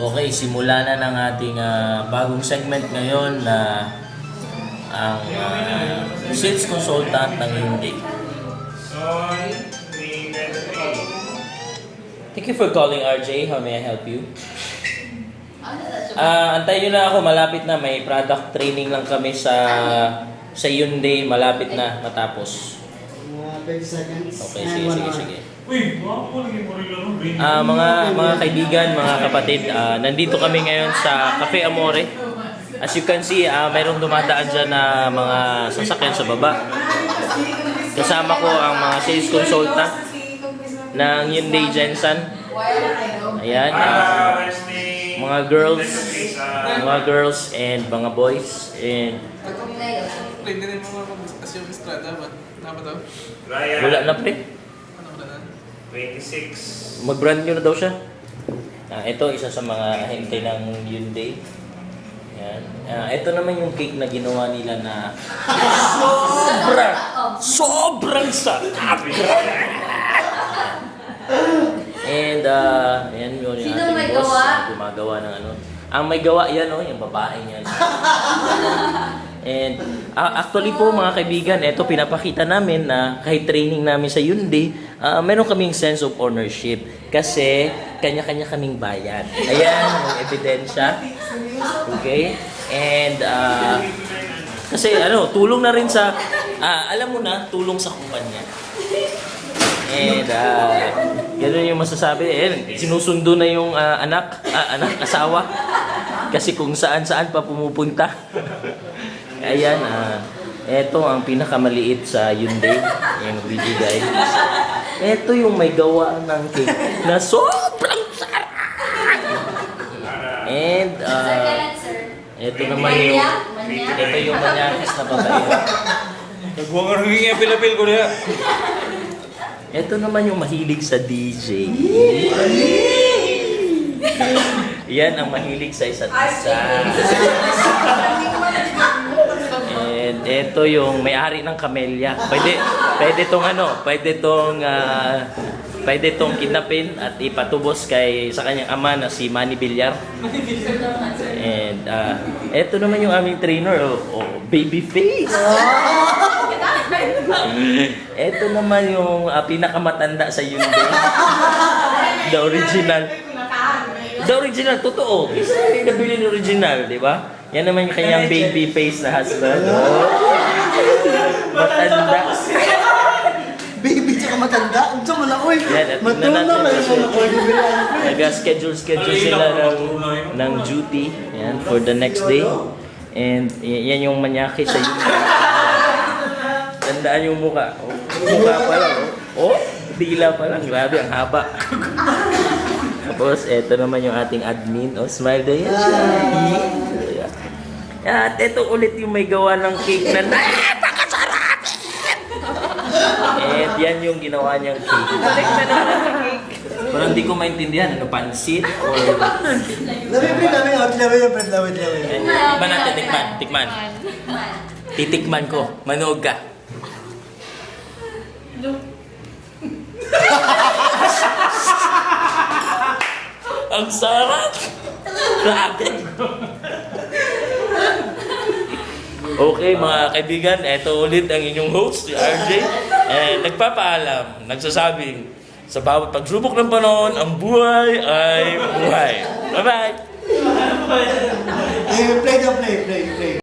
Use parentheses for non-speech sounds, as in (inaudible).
Okay, simula na ng ating ah, bagong segment ngayon na ang ah, sales consultant ng Hyundai. Thank you for calling RJ. How may I help you? Ah, antayin nyo na ako. Malapit na. May product training lang kami sa sa Hyundai. Malapit na matapos. Mga 30 seconds. Okay, sige, sige, sige. Ah, mga mga kaibigan, mga kapatid, ah, nandito kami ngayon sa Cafe Amore. As you can see, ah, mayroong dumadaan dyan na mga sasakyan sa baba. Kasama ko ang mga sales consultant ng Hyundai Jensen. Ayan, ah, mga girls, mga girls and mga boys and Pwede rin mo mag-discuss yung Estrada, dapat daw? Ryan, wala na pre. Ano wala na? 26. Mag-brand new na daw siya. Ah, ito isa sa mga ahente ng Hyundai. Yan. Ah, ito naman yung cake na ginawa nila na sobrang sobrang sarap. And uh, yan yun yung Sino ating may boss. gawa? Gumagawa ng ano. Ang may gawa yan, oh, yung babae yan. (laughs) And ah, actually po mga kaibigan, ito pinapakita namin na kahit training namin sa Hyundai, ah, meron kaming sense of ownership. Kasi kanya-kanya kaming bayan. Ayan, ang ebidensya. Okay? And ah, kasi ano, tulong na rin sa, ah, alam mo na, tulong sa kumpanya. And uh, ganun yung masasabi. Eh, sinusundo na yung ah, anak, ah, anak, asawa. Kasi kung saan-saan pa pumupunta. (laughs) Ayan, ah, eto ang pinakamaliit sa Hyundai, yung bibigay. Eto yung may gawa ng cake na sobrang sarap. And uh, eto naman yung ito yung manyakis na babae. Nagwa nga naging apil-apil ko na. Ito naman yung mahilig sa DJ. Yan ang mahilig sa isa't isa. And ito yung may-ari ng kamelya. Pwede, pwede tong ano, pwede tong, ah, pwede tong kidnapin at ipatubos kay sa kanyang ama na si Manny Villar. And ah, ito naman yung aming trainer, oh, oh baby face. (laughs) Ito naman yung ah, pinakamatanda sa Hyundai. The original. The original, totoo. Yung nabili ng original, di ba? Yan naman yung kanyang baby face na husband. Oh. Matanda. Baby tsaka matanda. Ang tsaka na, uy. Yan, at tingnan na natin kayo kasi. kordibilan. Nag-schedule schedule sila ng, ng duty yan, for the next day. And y- yan yung manyaki sa Hyundai. Tandaan yung muka. Oh, mukha pa lang. Oh, oh dila pa lang. Grabe, ang haba. Tapos, eto naman yung ating admin. Oh, smile na yan siya. At eto ulit yung may gawa ng cake na napakasarap! And yan yung ginawa niyang cake. Pero hindi ko maintindihan, ano, pansit or... Labi, pre, labi, out, labi, pre, labi, labi. Iba natin, tikman, tikman. Titikman ko, manood ka. Ang sarap! Grabe! Okay mga kaibigan, eto ulit ang inyong host, si RJ. Eh, nagpapaalam, nagsasabing, sa bawat pagsubok ng panahon, ang buhay ay buhay. Bye-bye! Eh, Play the play, play, play.